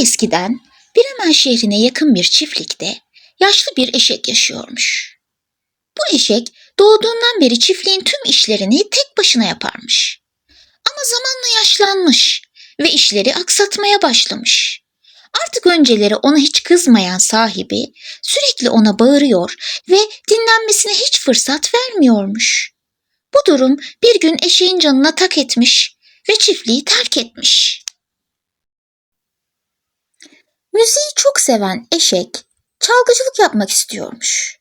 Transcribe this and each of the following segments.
eskiden Bremen şehrine yakın bir çiftlikte yaşlı bir eşek yaşıyormuş. Bu eşek doğduğundan beri çiftliğin tüm işlerini tek başına yaparmış. Ama zamanla yaşlanmış ve işleri aksatmaya başlamış. Artık önceleri ona hiç kızmayan sahibi sürekli ona bağırıyor ve dinlenmesine hiç fırsat vermiyormuş. Bu durum bir gün eşeğin canına tak etmiş ve çiftliği terk etmiş. Müziği çok seven eşek çalgıcılık yapmak istiyormuş.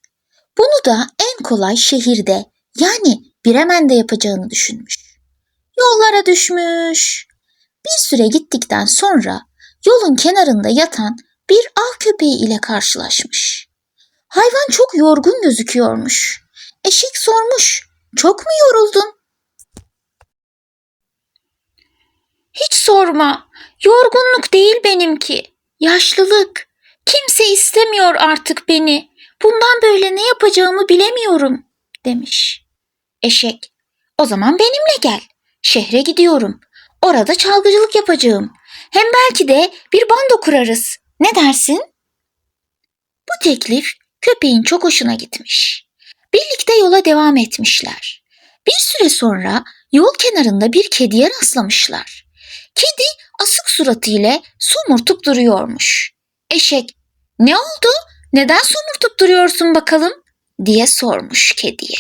Bunu da en kolay şehirde yani Bremen'de yapacağını düşünmüş. Yollara düşmüş. Bir süre gittikten sonra yolun kenarında yatan bir av köpeği ile karşılaşmış. Hayvan çok yorgun gözüküyormuş. Eşek sormuş, çok mu yoruldun? Hiç sorma, yorgunluk değil benimki, yaşlılık. Kimse istemiyor artık beni. Bundan böyle ne yapacağımı bilemiyorum, demiş. Eşek, o zaman benimle gel. Şehre gidiyorum. Orada çalgıcılık yapacağım. Hem belki de bir bando kurarız. Ne dersin? Bu teklif köpeğin çok hoşuna gitmiş. Birlikte yola devam etmişler. Bir süre sonra yol kenarında bir kediye rastlamışlar. Kedi asık suratıyla somurtup duruyormuş. Eşek, ne oldu? Neden somurtup duruyorsun bakalım? diye sormuş kediye.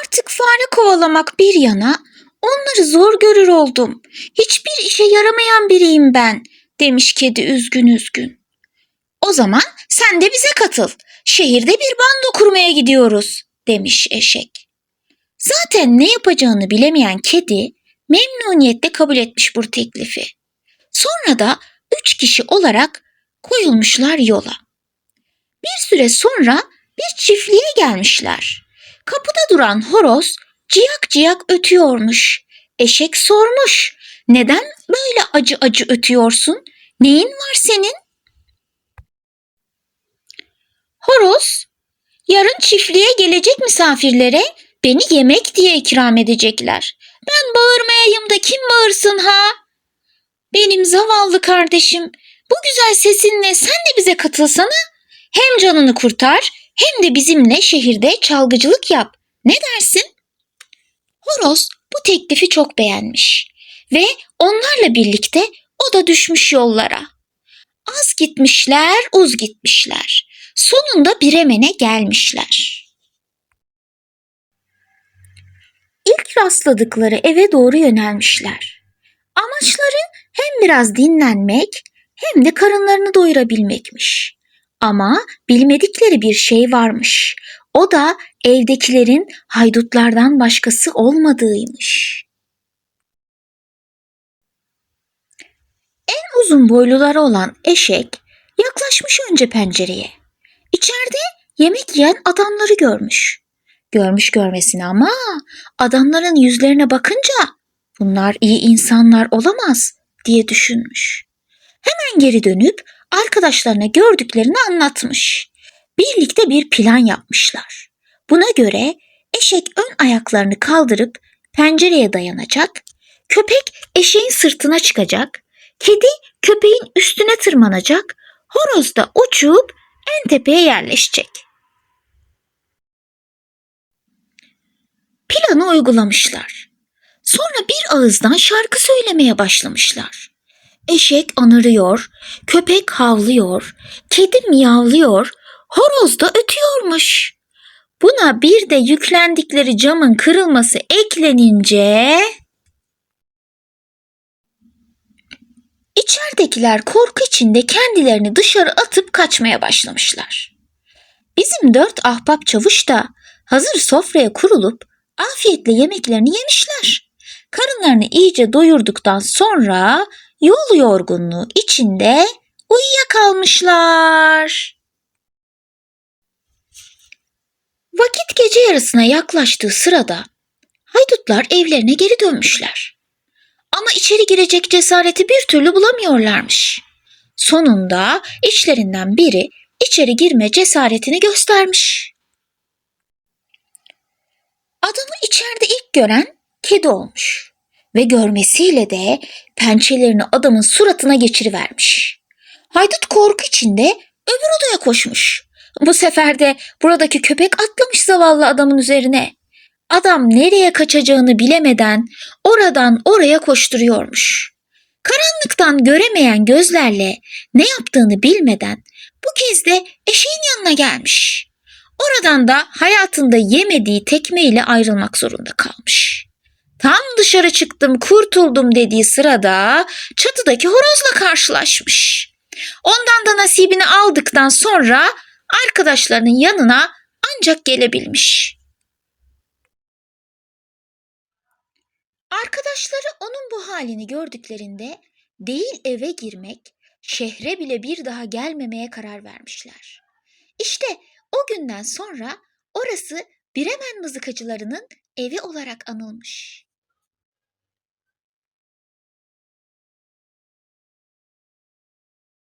Artık fare kovalamak bir yana onları zor görür oldum. Hiçbir işe yaramayan biriyim ben demiş kedi üzgün üzgün. O zaman sen de bize katıl. Şehirde bir bando kurmaya gidiyoruz demiş eşek. Zaten ne yapacağını bilemeyen kedi memnuniyetle kabul etmiş bu teklifi. Sonra da üç kişi olarak koyulmuşlar yola. Bir süre sonra bir çiftliğe gelmişler. Kapıda duran horoz ciyak ciyak ötüyormuş. Eşek sormuş. Neden böyle acı acı ötüyorsun? Neyin var senin? Horoz, yarın çiftliğe gelecek misafirlere beni yemek diye ikram edecekler. Ben bağırmayayım da kim bağırsın ha? Benim zavallı kardeşim, bu güzel sesinle sen de bize katılsana. Hem canını kurtar hem de bizimle şehirde çalgıcılık yap. Ne dersin? Horoz bu teklifi çok beğenmiş ve onlarla birlikte o da düşmüş yollara. Az gitmişler, uz gitmişler. Sonunda Bremen'e gelmişler. İlk rastladıkları eve doğru yönelmişler. Amaçları hem biraz dinlenmek hem de karınlarını doyurabilmekmiş. Ama bilmedikleri bir şey varmış. O da evdekilerin haydutlardan başkası olmadığıymış. En uzun boyluları olan eşek yaklaşmış önce pencereye. İçeride yemek yiyen adamları görmüş. Görmüş görmesine ama adamların yüzlerine bakınca bunlar iyi insanlar olamaz diye düşünmüş. Hemen geri dönüp arkadaşlarına gördüklerini anlatmış. Birlikte bir plan yapmışlar. Buna göre eşek ön ayaklarını kaldırıp pencereye dayanacak, köpek eşeğin sırtına çıkacak, kedi köpeğin üstüne tırmanacak, horoz da uçup en tepeye yerleşecek. Planı uygulamışlar. Sonra bir ağızdan şarkı söylemeye başlamışlar. Eşek anırıyor, köpek havlıyor, kedi miyavlıyor, horoz da ötüyormuş. Buna bir de yüklendikleri camın kırılması eklenince İçeridekiler korku içinde kendilerini dışarı atıp kaçmaya başlamışlar. Bizim dört ahbap çavuş da hazır sofraya kurulup afiyetle yemeklerini yemişler. Karınlarını iyice doyurduktan sonra yol yorgunluğu içinde uyuyakalmışlar. Vakit gece yarısına yaklaştığı sırada haydutlar evlerine geri dönmüşler. Ama içeri girecek cesareti bir türlü bulamıyorlarmış. Sonunda içlerinden biri içeri girme cesaretini göstermiş. İçeride ilk gören kedi olmuş. ve görmesiyle de pençelerini adamın suratına geçirivermiş. Haydut korku içinde öbür odaya koşmuş. Bu sefer de buradaki köpek atlamış zavallı adamın üzerine. Adam nereye kaçacağını bilemeden oradan oraya koşturuyormuş. Karanlıktan göremeyen gözlerle ne yaptığını bilmeden bu kez de eşeğin yanına gelmiş. Oradan da hayatında yemediği tekmeyle ayrılmak zorunda kalmış. Tam dışarı çıktım kurtuldum dediği sırada çatıdaki horozla karşılaşmış. Ondan da nasibini aldıktan sonra arkadaşlarının yanına ancak gelebilmiş. Arkadaşları onun bu halini gördüklerinde değil eve girmek, şehre bile bir daha gelmemeye karar vermişler. İşte günden sonra orası Biremen mızıkacılarının evi olarak anılmış.